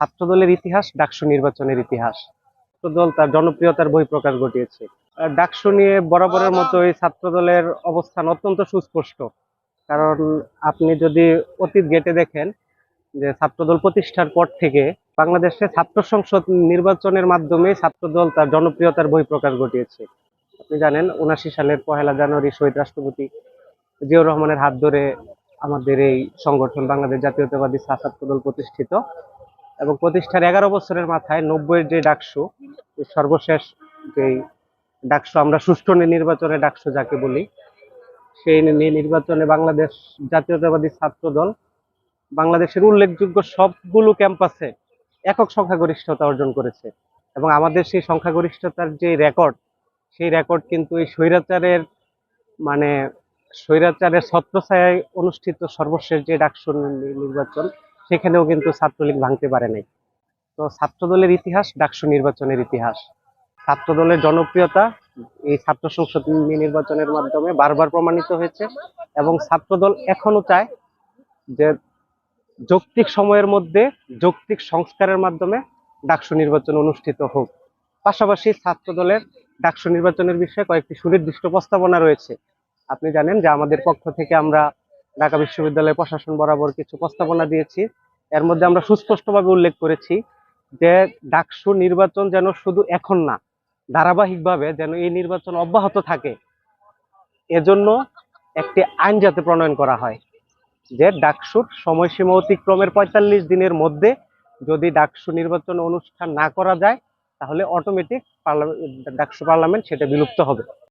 ছাত্রদলের ইতিহাস, ডাকসু নির্বাচনের ইতিহাস। ছাত্রদল তার জনপ্রিয়তার বহিঃপ্রকাশ ঘটিয়েছে। আর ডাকসু নিয়ে বরাবরের মতোই ছাত্রদলের অবস্থান অত্যন্ত সুস্পষ্ট। কারণ আপনি যদি অতীত গেটে দেখেন যে ছাত্রদল প্রতিষ্ঠার পর থেকে বাংলাদেশে ছাত্র সংসদ নির্বাচনের মাধ্যমে ছাত্রদল তার জনপ্রিয়তার বহিঃপ্রকাশ ঘটিয়েছে। আপনি জানেন উনাশি সালের পহেলা জানুয়ারি শহীদ রাষ্ট্রপতি জিয়াউর রহমানের হাত ধরে আমাদের এই সংগঠন, বাংলাদেশ জাতীয়তাবাদী ছাত্রদল প্রতিষ্ঠিত। এবং প্রতিষ্ঠার এগারো বছরের মাথায় নব্বইয়ের যে ডাকসু সর্বশেষ যেই ডাকসু, আমরা সুষ্ঠু নির্বাচনে ডাকসু যাকে বলি, সেই নির্বাচনে বাংলাদেশ জাতীয়তাবাদী ছাত্র দল বাংলাদেশের উল্লেখযোগ্য সবগুলো ক্যাম্পাসে একক সংখ্যাগরিষ্ঠতা অর্জন করেছে। এবং আমাদের সেই সংখ্যাগরিষ্ঠতার যে রেকর্ড, সেই রেকর্ড কিন্তু এই স্বৈরাচারের মানে স্বৈরাচারের ছত্রছায়ায় অনুষ্ঠিত সর্বশেষ যে ডাকসু নির্বাচন সেখানেও কিন্তু ছাত্রলীগ ভাঙতে পারে নাই। তো ছাত্রদলের ইতিহাস, ডাকসু নির্বাচনের ইতিহাস। ছাত্রদলের জনপ্রিয়তা এই ছাত্র সংসদ নির্বাচনের মাধ্যমে বারবার প্রমাণিত হয়েছে এবং ছাত্রদল এখনও চায় যে যৌক্তিক সময়ের মধ্যে যৌক্তিক সংস্কারের মাধ্যমে ডাকসু নির্বাচন অনুষ্ঠিত হোক। পাশাপাশি ছাত্রদলের ডাকসু নির্বাচনের বিষয়ে কয়েকটি সুনির্দিষ্ট প্রস্তাবনা রয়েছে। আপনি জানেন যে আমাদের পক্ষ থেকে আমরা ঢাকা বিশ্ববিদ্যালয় প্রশাসন বরাবর কিছু প্রস্তাবনা দিয়েছি। এর মধ্যে আমরা সুস্পষ্টভাবে উল্লেখ করেছি যে ডাকসু নির্বাচন যেন শুধু এখন না, ধারাবাহিকভাবে যেন এই নির্বাচন অব্যাহত থাকে, এজন্য একটি আইন যাতে প্রণয়ন করা হয় যে ডাকসুর সময়সীমা অতিক্রমের পঁয়তাল্লিশ দিনের মধ্যে যদি ডাকসু নির্বাচন অনুষ্ঠান না করা যায়, তাহলে অটোমেটিক ডাকসু পার্লামেন্ট সেটা বিলুপ্ত হবে।